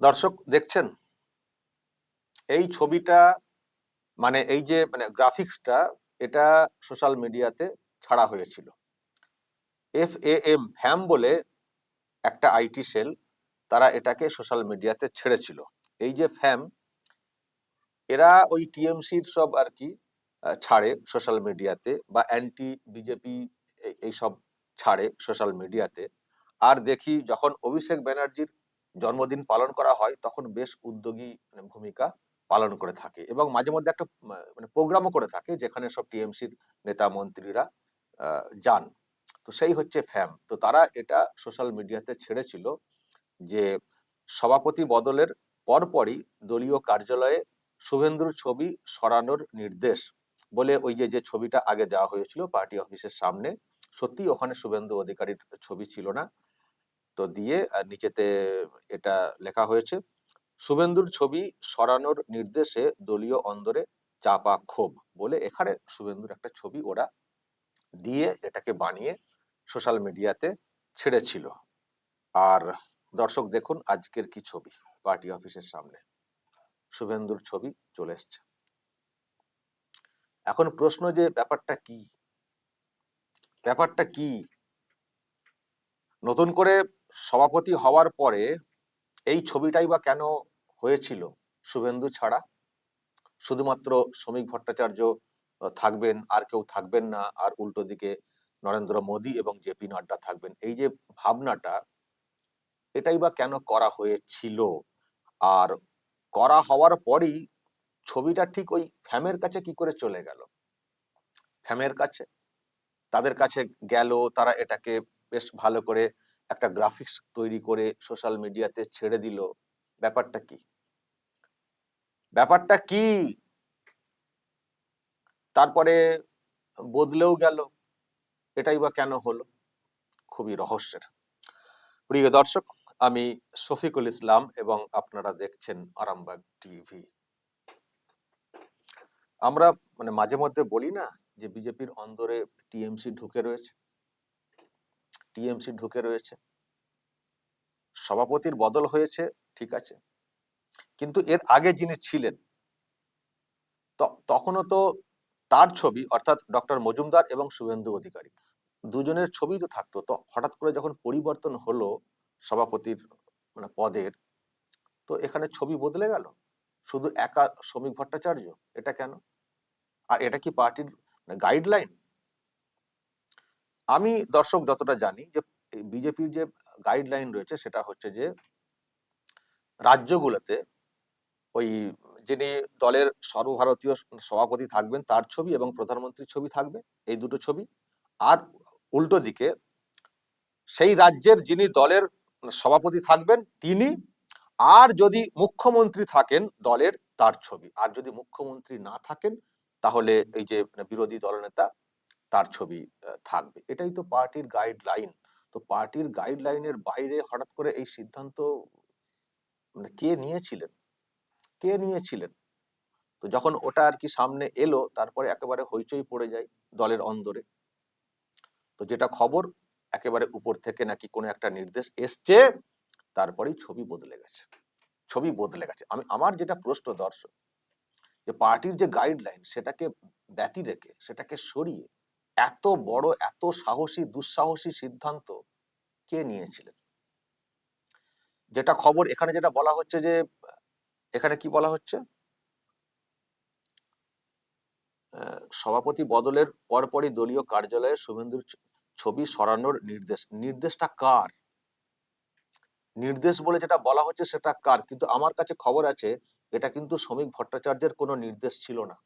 দর্শক, দেখছেন? এই ছবিটা মানে এই যে মানে গ্রাফিক্সটা এটা সোশ্যাল মিডিয়াতে ছাড়া হয়েছিল। এফ এ এম ফ্যাম বলে একটা আইটি সেল তারা এটাকে সোশ্যাল মিডিয়াতে ছেড়েছিল। এই যে ফ্যাম এরা ওই টিএমসির সব আর কি ছাড়ে সোশ্যাল মিডিয়াতে বা অ্যান্টি বিজেপি এইসব ছাড়ে সোশ্যাল মিডিয়াতে আর দেখি যখন অভিষেক ব্যানার্জির জন্মদিন পালন করা হয়, তখন বেশ উদ্যোগী মানে ভূমিকা পালন করে থাকে এবং মাঝে মধ্যে একটা মানে প্রোগ্রামও করে থাকে যেখানে সব টিএমসির নেতা মন্ত্রীরা যান। তো সেই হচ্ছে ফ্যাম তো তারা এটা সোশ্যাল মিডিয়াতে ছেড়েছিল যে সভাপতি বদলের পরপরই দলীয় কার্যালয়ে শুভেন্দুর ছবি সরানোর নির্দেশ বলে ওই যে যে ছবিটা আগে দেওয়া হয়েছিল, পার্টি অফিসের সামনে সত্যি ওখানে শুভেন্দু অধিকারীর ছবি ছিল না। তো দিয়ে নিচেতে এটা লেখা হয়েছে শুভেন্দুর ছবি সরানোর নির্দেশে দলীয় অন্দরে চাপা ক্ষোভ বলে এখানে শুভেন্দুর একটা ছবি ওরা দিয়ে এটাকে বানিয়ে সোশ্যাল মিডিয়াতে ছেড়েছিল। আর দর্শক দেখুন আজকের কি ছবি পার্টি অফিসের সামনে। শুভেন্দুর ছবি চলে এসছে। এখন প্রশ্ন যে ব্যাপারটা কি? ব্যাপারটা কি? নতুন করে সভাপতি হওয়ার পরে এই ছবিটাই বা কেন হয়েছিল? শুভেন্দু ছাড়া? শুধুমাত্র শ্রমিক ভট্টাচার্য থাকবেন, আর কেউ থাকবেন না, আর উল্টো দিকে নরেন্দ্র মোদী এবং জেপি নাড্ডা থাকবেন। এই যে ভাবনাটা, এটাই বা কেন করা হয়েছিল? আর করা হওয়ার পরই ছবিটা ঠিক ওই ফ্যামের কাছে কি করে চলে গেল? ফ্যামের কাছে? তাদের কাছে গেল, তারা এটাকে বেশ ভালো করে একটা গ্রাফিক্স তৈরি করে সোশ্যাল মিডিয়াতে ছেড়ে দিল, ব্যাপারটা কি? ব্যাপারটা কি? তারপরে বদলেও গেল, এটাই বা কেন হলো? খুবই রহস্যের। প্রিয় দর্শক, আমি শফিকুল ইসলাম এবং আপনারা দেখছেন আরামবাগ টিভি আমরা মানে মাঝে মধ্যে বলি না যে, বিজেপির অন্দরে টিএমসি ঢুকে রয়েছে। টিএমসি ঢুকে রয়েছে। সভাপতির বদল হয়েছে, ঠিক আছে। কিন্তু এর আগে যিনি ছিলেন তখনও তো তার ছবি, অর্থাৎ ডক্টর মজুমদার এবং শুভেন্দু অধিকারী, দুজনের ছবি তো থাকতো। তো হঠাৎ করে যখন পরিবর্তন হলো সভাপতির মানে পদের, তো এখানে ছবি বদলে গেল। শুধু একা শ্রমিক ভট্টাচার্য, এটা কেন? আর এটা কি পার্টির গাইডলাইন আমি দর্শক যতটা জানি যে বিজেপির যে গাইডলাইন রয়েছে, সেটা হচ্ছে যে, রাজ্যগুলোতে ওই যিনি দলের সর্বভারতীয় সভাপতি থাকবেন, তার ছবি এবং প্রধানমন্ত্রীর ছবি থাকবে, এই দুটো ছবি। আর উল্টো দিকে সেই রাজ্যের যিনি দলের সভাপতি থাকবেন, তিনি আর যদি মুখ্যমন্ত্রী থাকেন দলের, তার ছবি। আর যদি মুখ্যমন্ত্রী না থাকেন, তাহলে এই যে বিরোধী দলনেতা তার ছবি থাকবে। এটাই তো পার্টির গাইডলাইন তো পার্টির গাইডলাইনের বাইরে হঠাৎ করে এই সিদ্ধান্ত মানে কে নিয়েছিলেন? কে নিয়েছিলেন? তো যখন ওটা আর কি সামনে এলো, তারপরে একেবারে হইচই পড়ে যায় দলের অন্দরে। তো যেটা খবর, একেবারে উপর থেকে নাকি কোনো একটা নির্দেশ এসছে, তারপরেই ছবি বদলে গেছে। ছবি বদলে গেছে। আমি, আমার যেটা প্রশ্ন দর্শক, যে পার্টির যে গাইডলাইন সেটাকে ব্যতি রেখে, সেটাকে সরিয়ে এত বড়, এত সাহসী, দুঃসাহসী সিদ্ধান্ত কে নিয়েছিলেন? যেটা খবর এখানে যেটা বলা হচ্ছে যে, এখানে কি বলা হচ্ছে? সভাপতি বদলের পরপরই দলীয় কার্যালয়ে শুভেন্দুর ছবি সরানোর নির্দেশ। নির্দেশটা কার? নির্দেশ বলে যেটা বলা হচ্ছে সেটা কার? কিন্তু আমার কাছে খবর আছে, এটা কিন্তু শ্রমিক ভট্টাচার্যের কোনো নির্দেশ ছিল না।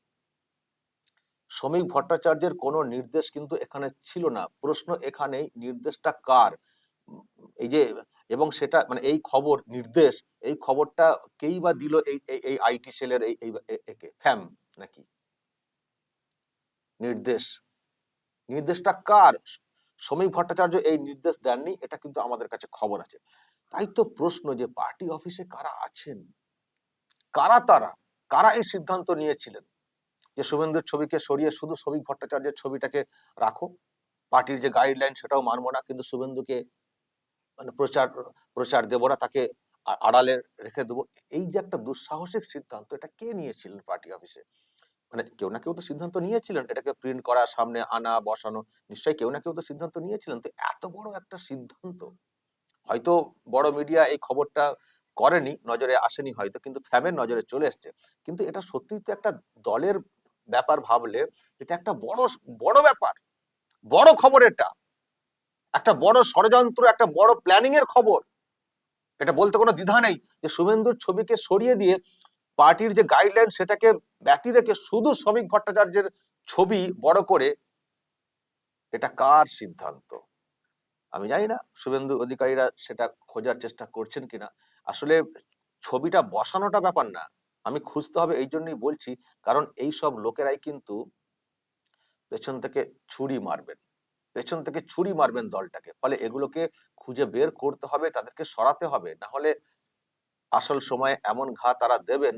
শ্রমিক ভট্টাচার্যের কোনো নির্দেশ কিন্তু এখানে ছিল না। প্রশ্ন এখানেই, নির্দেশটা কার? এই যে, এবং সেটা মানে এই খবর, নির্দেশ, এই খবরটা কেই বা দিল এই, এই- আইটি সেলের এই- একে? ফ্যাম নাকি? নির্দেশ। নির্দেশটা কার? শ্রমিক ভট্টাচার্য এই নির্দেশ দেননি, এটা কিন্তু আমাদের কাছে খবর আছে। তাই তো প্রশ্ন যে, পার্টি অফিসে কারা আছেন? কারা তারা? কারা এই সিদ্ধান্ত নিয়েছিলেন? যে শুভেন্দুর ছবিকে সরিয়ে শুধু শ্রমিক ভট্টাচার্যের ছবিটাকে রাখো। পার্টির যে গাইডলাইন সেটাও মানবো না, কিন্তু শুভেন্দুকে মানে প্রচার প্রচার দেবো না, তাকে আড়ালে রেখে দেবো। এই যে একটা দুঃসাহসিক সিদ্ধান্ত, এটা কে নিয়েছিলেন পার্টি অফিসে? মানে কেউ না কেউ তো সিদ্ধান্ত নিয়েছিলেন, এটাকে প্রিন্ট করা, সামনে আনা, বসানো, নিশ্চয়ই কেউ না কেউ তো সিদ্ধান্ত নিয়েছিলেন। তো এত বড় একটা সিদ্ধান্ত, হয়তো বড় মিডিয়া এই খবরটা করেনি, নজরে আসেনি হয়তো, কিন্তু ফ্যামের নজরে চলে এসছে। কিন্তু এটা সত্যিই তো একটা দলের ব্যাপার ভাবলে এটা একটা বড় বড় ব্যাপার। বড় খবর এটা। একটা বড় ষড়যন্ত্র, একটা বড় প্ল্যানিং এর খবর। এটা বলতে কোনো দ্বিধা নেই যে শুভেন্দুর ছবিকে সরিয়ে দিয়ে পার্টির যে গাইডলাইন সেটাকে ব্যতি রেখে শুধু শ্রমিক ভট্টাচার্যের ছবি বড় করে, এটা কার সিদ্ধান্ত? আমি জানি না শুভেন্দু অধিকারীরা সেটা খোঁজার চেষ্টা করছেন কিনা। আসলে ছবিটা বসানোটা ব্যাপার না। আমি খুঁজতে হবে এই জন্যই বলছি, কারণ এই সব লোকেরাই কিন্তু পেছন থেকে ছুরি মারবেন। পেছন থেকে ছুরি মারবেন দলটাকে। ফলে এগুলোকে খুঁজে বের করতে হবে, তাদেরকে সরাতে হবে। না হলে আসল সময়ে এমন ঘা তারা দেবেন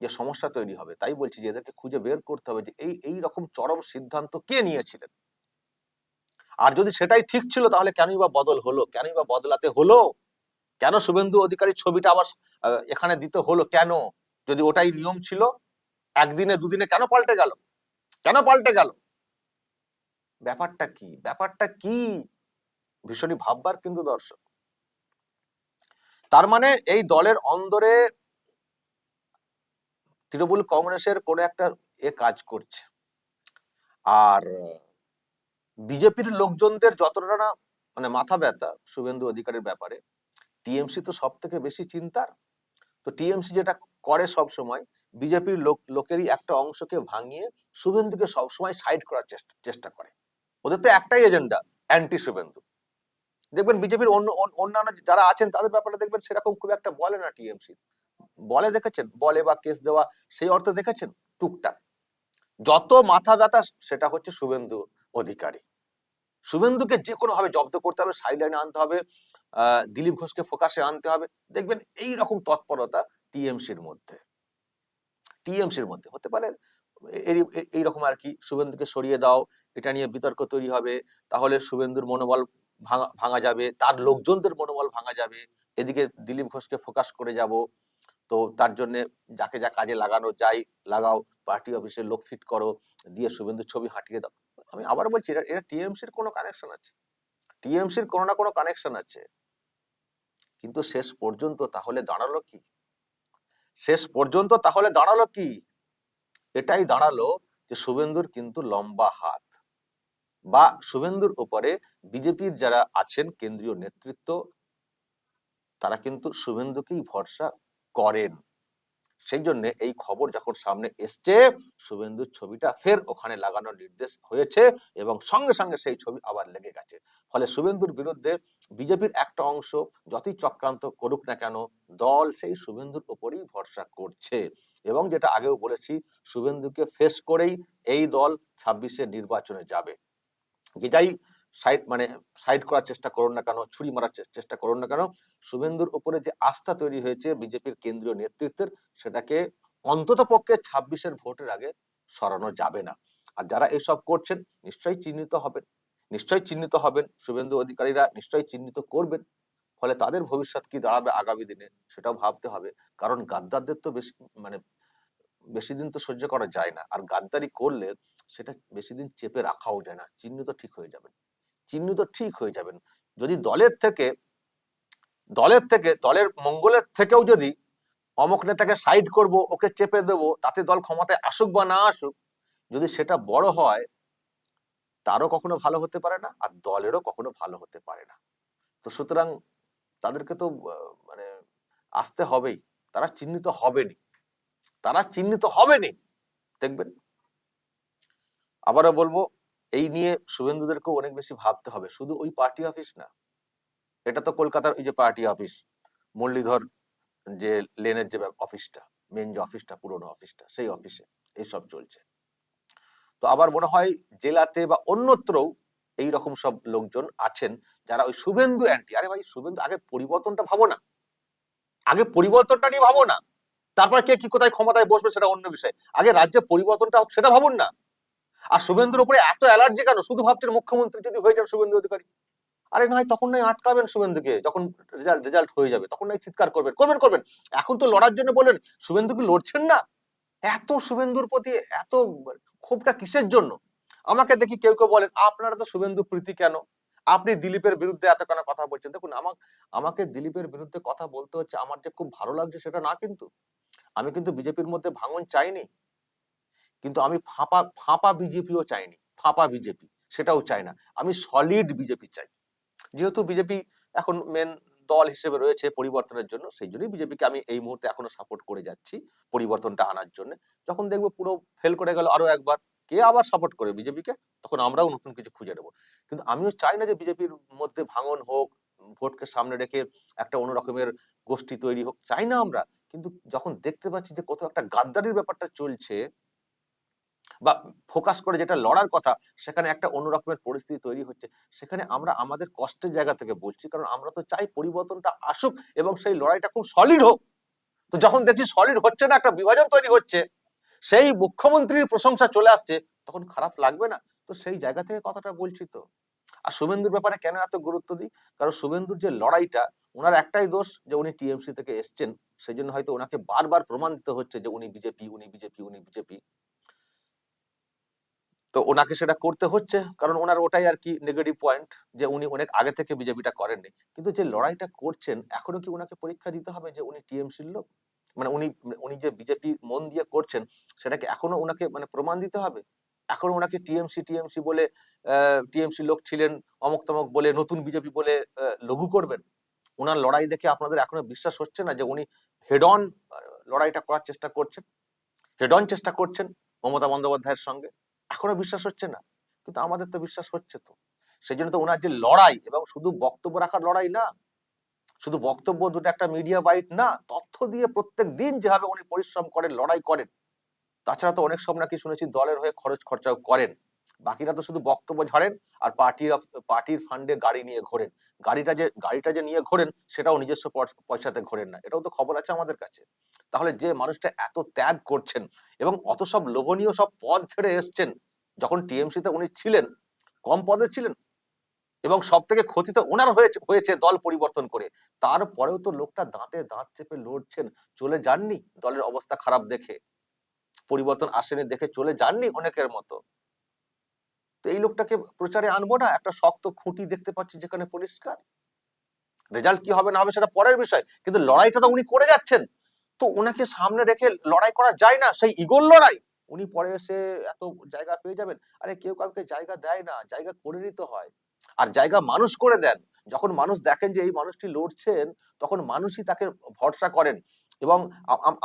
যে সমস্যা তৈরি হবে। তাই বলছি যে এদেরকে খুঁজে বের করতে হবে যে এই এই রকম চরম সিদ্ধান্ত কে নিয়েছিলেন? আর যদি সেটাই ঠিক ছিল, তাহলে কেনই বা বদল হলো? কেনই বা বদলাতে হলো? কেন শুভেন্দু অধিকারীর ছবিটা আবার এখানে দিতে হলো কেন? যদি ওটাই নিয়ম ছিল, একদিনে দুদিনে কেন পাল্টে গেল? কেন পাল্টে গেল? ব্যাপারটা কি? ব্যাপারটা কি? ভীষণই ভাববার কিন্তু দর্শক। তার মানে এই দলের অন্দরে তৃণমূল কংগ্রেসের কোনো একটা এ কাজ করছে। আর বিজেপির লোকজনদের যতটা না মানে মাথা ব্যথা শুভেন্দু অধিকারের ব্যাপারে, টিএমসি তো সব থেকে বেশি চিন্তার। তো টিএমসি যেটা করে সব সময় বিজেপির লোক, লোকেরই একটা অংশকে ভাঙিয়ে শুভেন্দুকে সবসময় সাইড করার চেষ্টা চেষ্টা করে। ওদের তো একটাই এজেন্ডা অ্যান্টি শুভেন্দু। দেখবেন বিজেপির অন্য অন্য- অন্যান্য যারা আছেন, তাদের ব্যাপারে দেখবেন সেরকম খুব একটা বলে না টিএমসি। বলে দেখেছেন? বলে বা কেস দেওয়া, সেই অর্থে দেখেছেন? টুকটাক। যত মাথা ব্যথা, সেটা হচ্ছে শুভেন্দু অধিকারী। শুভেন্দুকে যে কোনো ভাবে জব্দ করতে হবে সাইড লাইনে আনতে হবে দিলীপ ঘোষকে ফোকাসে আনতে হবে। দেখবেন এই রকম তৎপরতা টিএমসির মধ্যে। টিএমসির মধ্যে। হতে পারে এই- এই- এইরকম আর কি, শুভেন্দুকে সরিয়ে দাও, এটা নিয়ে বিতর্ক তৈরি হবে, তাহলে শুভেন্দুর মনোবল ভাঙা ভাঙা যাবে, তার লোকজনদের মনোবল ভাঙা যাবে, এদিকে দিলীপ ঘোষকে ফোকাস করে যাব, তো তার জন্য যাকে যা কাজে লাগানো যাই লাগাও, পার্টি অফিসে লোক ফিট করো, দিয়ে শুভেন্দুর ছবি হাঁটিয়ে দাও। আমি আবার বলছি এটা এটা টিএমসির কোনো কানেকশন আছে। টিএমসির কোনো না কোনো কানেকশন আছে। কিন্তু শেষ পর্যন্ত তাহলে দাঁড়াল কি? শেষ পর্যন্ত তাহলে দাঁড়াল কি? এটাই দাঁড়াল যে শুভেন্দুর কিন্তু লম্বা হাত। বা শুভেন্দুর উপরে বিজেপির যারা আছেন, কেন্দ্রীয় নেতৃত্ব, তারা কিন্তু শুভেন্দুকেই ভরসা করেন। সেই জন্য এই খবর যখন সামনে এসছে, শুভেন্দুর ছবিটা ফের ওখানে লাগানোর নির্দেশ হয়েছে এবং সঙ্গে সঙ্গে সেই ছবি আবার লেগে গেছে। ফলে শুভেন্দুর বিরুদ্ধে বিজেপির একটা অংশ যতই চক্রান্ত করুক না কেন, দল সেই শুভেন্দুর ওপরেই ভরসা করছে। এবং যেটা আগেও বলেছি, শুভেন্দুকে ফেস করেই এই দল ছাব্বিশে নির্বাচনে যাবে। যেটাই সাইড মানে সাইড করার চেষ্টা করুন না কেন, ছুরি মারার চেষ্টা করুন না কেন, শুভেন্দুর উপরে যে আস্থা তৈরি হয়েছে বিজেপির কেন্দ্রীয় নেতৃত্বের, সেটাকে অন্তত পক্ষে ছাব্বিশের ভোটের আগে সরানো যাবে না। আর যারা এসব করছেন, নিশ্চয়ই চিহ্নিত হবেন। নিশ্চয়ই চিহ্নিত হবেন, শুভেন্দু অধিকারীরা নিশ্চয়ই চিহ্নিত করবেন। ফলে তাদের ভবিষ্যৎ কি দাঁড়াবে আগামী দিনে, সেটাও ভাবতে হবে। কারণ গাদ্দারদের তো বেশি মানে বেশি দিন তো সহ্য করা যায় না। আর গাদ্দারি করলে সেটা বেশি দিন চেপে রাখাও যায় না, চিহ্নিত ঠিক হয়ে যাবেন। চিহ্নিত ঠিক হয়ে যাবেন। যদি দলের থেকে দলের থেকে, দলের মঙ্গলের থেকেও যদি অমুক নেতাকে সাইড করব, ওকে চেপে দেব, তাতে দল ক্ষমতায় আসুক বা না আসুক, যদি সেটা বড় হয়, তারও কখনো ভালো হতে পারে না, আর দলেরও কখনো ভালো হতে পারে না। তো সুতরাং তাদেরকে তো মানে আসতে হবেই। তারা চিহ্নিত হবেনি। তারা চিহ্নিত হবেনি। দেখবেন? আবারও বলব এই নিয়ে শুভেন্দুদেরকেও অনেক বেশি ভাবতে হবে। শুধু ওই পার্টি অফিস না, এটা তো কলকাতার ওই যে পার্টি অফিস মুরলীধর যে লেনের যে অফিসটা মেন যে অফিসটা পুরনো অফিসটা সেই অফিসে এইসব চলছে। তো আবার মনে হয় জেলাতে বা অন্যত্রও এই রকম সব লোকজন আছেন যারা ওই শুভেন্দু অ্যান্টি আরে ভাই, শুভেন্দু, আগে পরিবর্তনটা ভাবো না। আগে পরিবর্তনটা নিয়ে ভাবো না। তারপর কে কি কোথায় ক্ষমতায় বসবে সেটা অন্য বিষয়। আগে রাজ্যে পরিবর্তনটা হোক, সেটা ভাবুন না। আর শুভেন্দুর উপরে এত অ্যালার্জি কেন? শুধু ভাবছেন মুখ্যমন্ত্রী যদি হয়ে যান শুভেন্দু অধিকারী। আরে নয় তখন নয় আটকাবেন শুভেন্দুকে, যখন রেজাল্ট রেজাল্ট হয়ে যাবে, তখন নয় চিৎকার করবেন করবেন করবেন। এখন তো লড়ার জন্য বলেন শুভেন্দু কি লড়ছেন না? এত শুভেন্দুর প্রতি এত ক্ষোভটা কিসের জন্য? আমাকে দেখি কেউ কেউ বলেন, আপনারা তো শুভেন্দু প্রীতি কেন? আপনি দিলীপের বিরুদ্ধে এত কেন কথা বলছেন? দেখুন আমার আমাকে দিলীপের বিরুদ্ধে কথা বলতে হচ্ছে, আমার যে খুব ভালো লাগছে সেটা না কিন্তু, আমি কিন্তু বিজেপির মধ্যে ভাঙন চাইনি। কিন্তু আমি ফাঁপা ফাঁপা বিজেপিও চাইনি। ফাঁপা বিজেপি সেটাও চাই না। আমি সলিড বিজেপি চাই। যেহেতু বিজেপি এখন মেন দল হিসেবে রয়েছে পরিবর্তনের জন্য, সেই জন্যই বিজেপিকে আমি এই মুহূর্তে এখনও সাপোর্ট করে যাচ্ছি পরিবর্তনটা আনার জন্য। যখন দেখব পুরো ফেল করে গেল আরও একবার, কে আবার সাপোর্ট করে বিজেপিকে তখন আমরাও নতুন কিছু খুঁজে নেব। কিন্তু আমিও চাই না যে বিজেপির মধ্যে ভাঙন হোক, ভোটকে সামনে রেখে একটা অন্য রকমের গোষ্ঠী তৈরি হোক, চাই না আমরা। কিন্তু যখন দেখতে পাচ্ছি যে কোথাও একটা গাদ্দারির ব্যাপারটা চলছে বা ফোকাস করে যেটা লড়ার কথা, সেখানে একটা অন্য রকমের পরিস্থিতি তৈরি হচ্ছে। সেখানে আমরা আমাদের কষ্টের জায়গা থেকে বলছি, কারণ আমরা তো চাই পরিবর্তনটা আসুক এবং সেই লড়াইটা খুব সলিড হোক। তো যখন দেখছি সলিড হচ্ছে না, একটা বিভাজন তৈরি হচ্ছে, সেই মুখ্যমন্ত্রীর প্রশংসা চলে আসছে, তখন খারাপ লাগবে না। তো সেই জায়গা থেকে কথাটা বলছি তো। আর শুভেন্দুর ব্যাপারে কেন এত গুরুত্ব দিই? কারণ শুভেন্দুর যে লড়াইটা, ওনার একটাই দোষ যে উনি টিএমসি থেকে এসছেন। সেই জন্য হয়তো ওনাকে বারবার প্রমাণ দিতে হচ্ছে যে উনি বিজেপি উনি বিজেপি উনি বিজেপি। তো ওনাকে সেটা করতে হচ্ছে, কারণ ওনার ওটাই আর কি নেগেটিভ পয়েন্ট যে উনি অনেক আগে থেকে বিজেপিটা করেননি। কিন্তু যে লড়াইটা করছেন, এখনও কি ওনাকে পরীক্ষা দিতে হবে যে উনি টিএমসির লোক মানে উনি উনি যে বিজেপি মন দিয়ে করছেন, সেটাকে এখনও ওনাকে মানে প্রমাণ দিতে হবে? এখন ওনাকে টিএমসি টিএমসি বলে টিএমসি লোক ছিলেন, অমক তমক বলে, নতুন বিজেপি বলে লঘু করবেন? ওনার লড়াই দেখে আপনাদের এখনও বিশ্বাস হচ্ছে না যে উনি হেড অন লড়াইটা করার চেষ্টা করছেন? হেড অন চেষ্টা করছেন মমতা বন্দ্যোপাধ্যায়ের সঙ্গে? এখনও বিশ্বাস হচ্ছে না। কিন্তু আমাদের তো বিশ্বাস হচ্ছে তো। সেই জন্য তো ওনার যে লড়াই এবং শুধু বক্তব্য রাখার লড়াই না, শুধু বক্তব্য দুটো একটা মিডিয়া বাইট না, তথ্য দিয়ে প্রত্যেক দিন যেভাবে উনি পরিশ্রম করেন, লড়াই করেন, তাছাড়া তো অনেক সব নাকি শুনেছি, দলের হয়ে খরচ খরচাও করেন। বাকিরা তো শুধু বক্তব্য ঝাড়েন আর পার্টির পার্টির ফান্ডে গাড়ি নিয়ে ঘোরেন। গাড়িটা যে গাড়িটা যে নিয়ে ঘোরেন, সেটাও নিজস্ব পয়স- পয়সাতে ঘোরেন না। এটাও তো খবর আছে আমাদের কাছে। তাহলে যে মানুষটা এত ত্যাগ করছেন এবং অত সব লোভনীয় সব পদ ছেড়ে এসছেন, যখন টিএমসি তে উনি ছিলেন, কম পদে ছিলেন, এবং সব থেকে ক্ষতি তো ওনার হয়েছে হয়েছে দল পরিবর্তন করে, তারপরেও তো লোকটা দাঁতে দাঁত চেপে লড়ছেন, চলে যাননি দলের অবস্থা খারাপ দেখে। পরিবর্তন আসেনি দেখে চলে যাননি অনেকের মতো। এই লোকটাকে প্রচারে আনব না, একটা শক্ত খুঁটি দেখতে পাচ্ছি যেখানে পরিষ্কার। রেজাল্ট কি হবে না হবে সেটা পরের বিষয়, কিন্তু লড়াইটা তো উনি করে যাচ্ছেন। তো ওনাকে সামনে রেখে লড়াই করা যায় না, সেই ইগোর লড়াই। উনি পরে এসে এত জায়গা পেয়ে যাবেন। আরে কেউ কাউকে জায়গা দেয় না, জায়গা করে নিতে হয়। আর জায়গা মানুষ করে দেন। যখন মানুষ দেখেন যে এই মানুষটি লড়ছেন, তখন মানুষই তাকে ভরসা করেন। এবং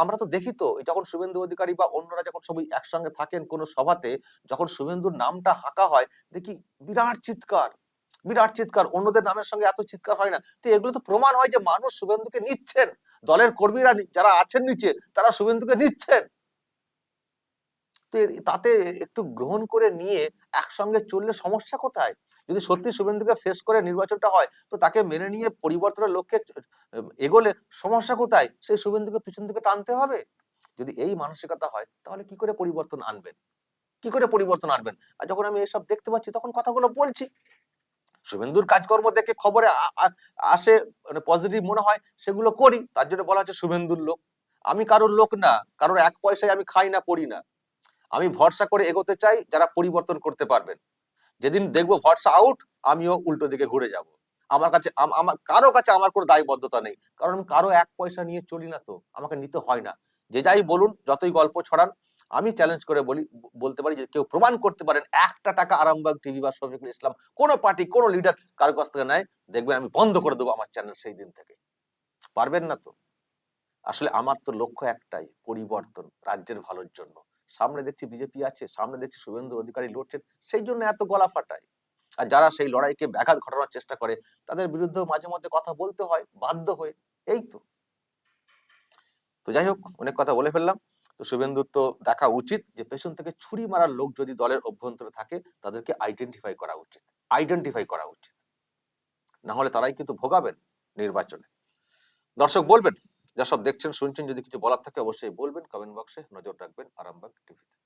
আমরা তো দেখি তো যখন শুভেন্দু অধিকারী বা অন্যরা যখন সবাই একসঙ্গে থাকেন কোনো সভাতে, যখন শুভেন্দুর নামটা হাঁকা হয়, দেখি বিরাট চিৎকার বিরাট চিৎকার। অন্যদের নামের সঙ্গে এত চিৎকার হয় না। তো এগুলো তো প্রমাণ হয় যে মানুষ শুভেন্দুকে নিচ্ছেন। দলের কর্মীরা যারা আছেন নিচে, তারা শুভেন্দুকে নিচ্ছেন। তো তাতে একটু গ্রহণ করে নিয়ে একসঙ্গে চললে সমস্যা কোথায়? যদি সত্যি শুভেন্দুকে ফেস করে নির্বাচনটা হয়, তো তাকে মেনে নিয়ে পরিবর্তনের লক্ষ্যে এগোলে সমস্যা কোথায়? সেই শুভেন্দুকে পিছন থেকে টানতে হবে। যদি এই মানসিকতা হয়, তাহলে কি করে পরিবর্তন আনবেন? কি করে পরিবর্তন আনবেন? আর যখন আমি এসব দেখতে পাচ্ছি, তখন কথাগুলো বলছি। শুভেন্দুর কাজকর্ম দেখে খবরে আসে মানে পজিটিভ মনে হয়, সেগুলো করি। তার জন্য বলা হচ্ছে শুভেন্দুর লোক। আমি কারোর লোক না। কারোর এক পয়সায় আমি খাই না, পড়ি না। আমি ভরসা করে এগোতে চাই, যারা পরিবর্তন করতে পারবেন। যেদিন দেখব ভরসা আউট আমিও উল্টো দিকে ঘুরে যাব। আমার কাছে, আম- আমার, কারও কাছে আমার কোনো দায়বদ্ধতা নেই। কারণ আমি কারও এক পয়সা নিয়ে চলি না তো, আমাকে নিতে হয় না। যে যাই বলুন, যতই গল্প ছড়ান, আমি চ্যালেঞ্জ করে বলি বলতে পারি যে কেউ প্রমাণ করতে পারেন, একটা টাকা আরামবাগ টিভি বা শফিকুল ইসলাম কোনো পার্টি কোনো লিডার কারও কাছ থেকে নেয়, দেখবেন আমি বন্ধ করে দেবো আমার চ্যানেল সেই দিন থেকে। পারবেন না তো? আসলে আমার তো লক্ষ্য একটাই, পরিবর্তন, রাজ্যের ভালোর জন্য। সামনে দেখছি বিজেপি আছে, সামনে দেখছি শুভেন্দু অধিকারী লড়ছেন, সেই জন্য এত গলা ফাটায়। আর যারা সেই লড়াইকে ব্যাঘাত ঘটানোর চেষ্টা করে, তাদের বিরুদ্ধে মাঝে মধ্যে কথা বলতে হয়, বাধ্য হয়ে, এই তো। তো যাই হোক, অনেক কথা বলে ফেললাম। তো শুভেন্দুর তো দেখা উচিত যে, পেছন থেকে ছুরি মারার লোক যদি দলের অভ্যন্তরে থাকে, তাদেরকে আইডেন্টিফাই করা উচিত আইডেন্টিফাই করা উচিত। না হলে তারাই কিন্তু ভোগাবেন নির্বাচনে। দর্শক বলবেন যা সব দেখছেন, শুনছেন, যদি কিছু বলার থাকে অবশ্যই বলবেন। কমেন্ট বক্সে নজর রাখবেন আরামবাগ টিভিতে।